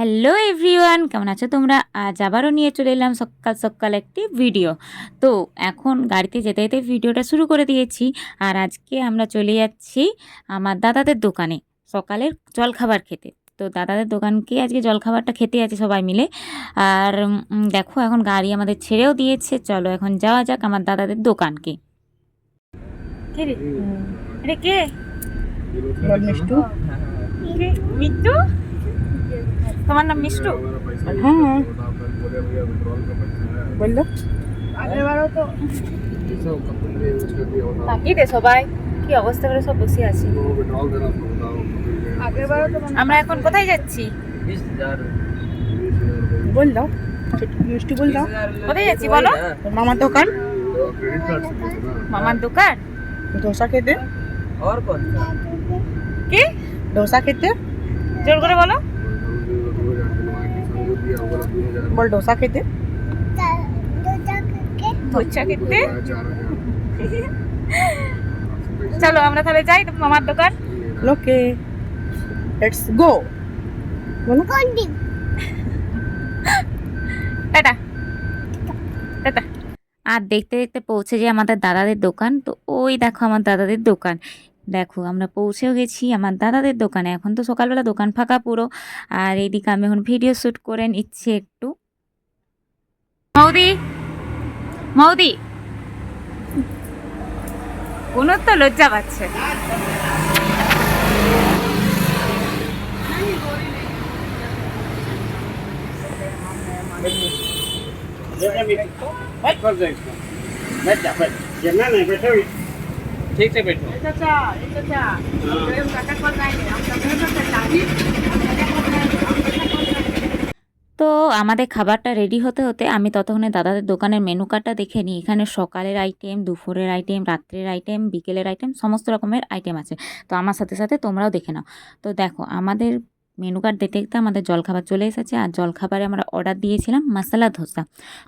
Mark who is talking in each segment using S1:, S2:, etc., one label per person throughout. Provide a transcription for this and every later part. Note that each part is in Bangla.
S1: হ্যালো এভরিওয়ান কেমন আছো তোমরা? আজ আবারও নিয়ে চলে এলাম সকাল সকাল একটি ভিডিও তো এখন গাড়িতে যেতে যেতে ভিডিওটা শুরু করে দিয়েছি। আর আজকে আমরা চলে যাচ্ছি আমার দাদাদের দোকানে সকালের জলখাবার খেতে। তো দাদাদের দোকানকে আজকে জলখাবারটা খেতে আছে সবাই মিলে। আর দেখো এখন গাড়ি আমাদের ছেড়েও দিয়েছে। চলো এখন যাওয়া যাক আমার দাদাদের দোকানকে। কে রে? কে?
S2: মিষ্টু।
S1: কে? মিট্টু তোমার নাম মিষ্টু?
S2: হ্যাঁ। বলল।
S1: আগেরবারও তো বাকি রে সবাই কি অবস্থা করে সব বসে আছি। আমরা এখন কোথায় যাচ্ছি?
S2: বলল। মিষ্টি বল
S1: কোথায় যাচ্ছি বলো?
S2: মামার দোকান।
S1: মামার দোকান?
S2: ধোসা খেতে।
S1: কি?
S2: ধোসা খেতে?
S1: জোর করে বলো।
S2: বল ডোসা খেতে?
S1: ধোচা খেতে? চলো আমরা তাহলে যাই তো মামার দোকান।
S2: ওকে লেটস গো বলো।
S1: টাটা। টাটা। আর দেখতে দেখতে পৌঁছে যে আমাদের দাদাদের দোকান। তো ওই দেখো আমার দাদাদের দোকান। দেখো আমরা পৌঁছেও গেছি আমার দাদাদের দোকানে। এখন তো সকালবেলা দোকান ফাঁকা পুরো। আর এইদিকে আমি এখন ভিডিও শ্যুট করে নিচ্ছি একটু। মৌদি মৌদি কোনো তো লজ্জা পাচ্ছে
S3: ठीक से बैठो
S1: তো আমাদের খাবারটা রেডি হতে হতে আমি ততক্ষণে দাদাদের দোকানের মেনু কার্ডটা দেখে নিই। এখানে সকালের আইটেম দুপুরের আইটেম রাত্রের আইটেম বিকেলের আইটেম সমস্ত রকমের আইটেম আছে। তো আমার সাথে সাথে তোমরাও দেখে নাও। তো দেখো, আমাদের মেনু কার্ড দেখতে দেখতে আমাদের জলখাবার চলে এসেছে। আর জলখাবারে আমরা অর্ডার দিয়েছিলাম মশলা ধোসা।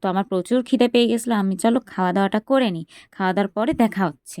S1: তো আমার প্রচুর খিদে পেয়ে গেছিল। আমি চলো খাওয়া দাওয়াটা করে নিই। খাওয়া দাওয়ার পরে দেখা হচ্ছে।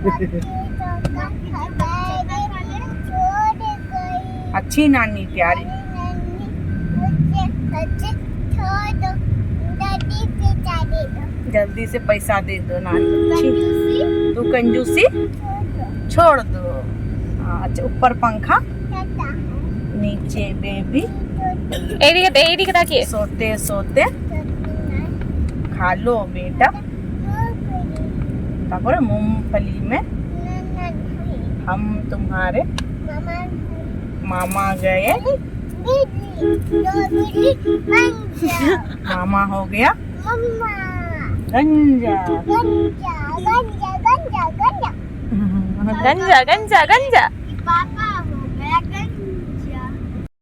S2: अच्छी नानी प्यारी। जल्दी से पैसा दे दो नानी। तू कंजूसी? छोड़ दो। हाँ, अच्छा ऊपर पंखा। नीचे बेबी
S1: एरिया एरिया
S2: सोते सोते। खा लो बेटा। पकौड़े मूंगफली में हम तुम्हारे मामा गए मामा हो गया। गंजा।
S1: गंजा गंजा गंजा गंजा। गंजा गंजा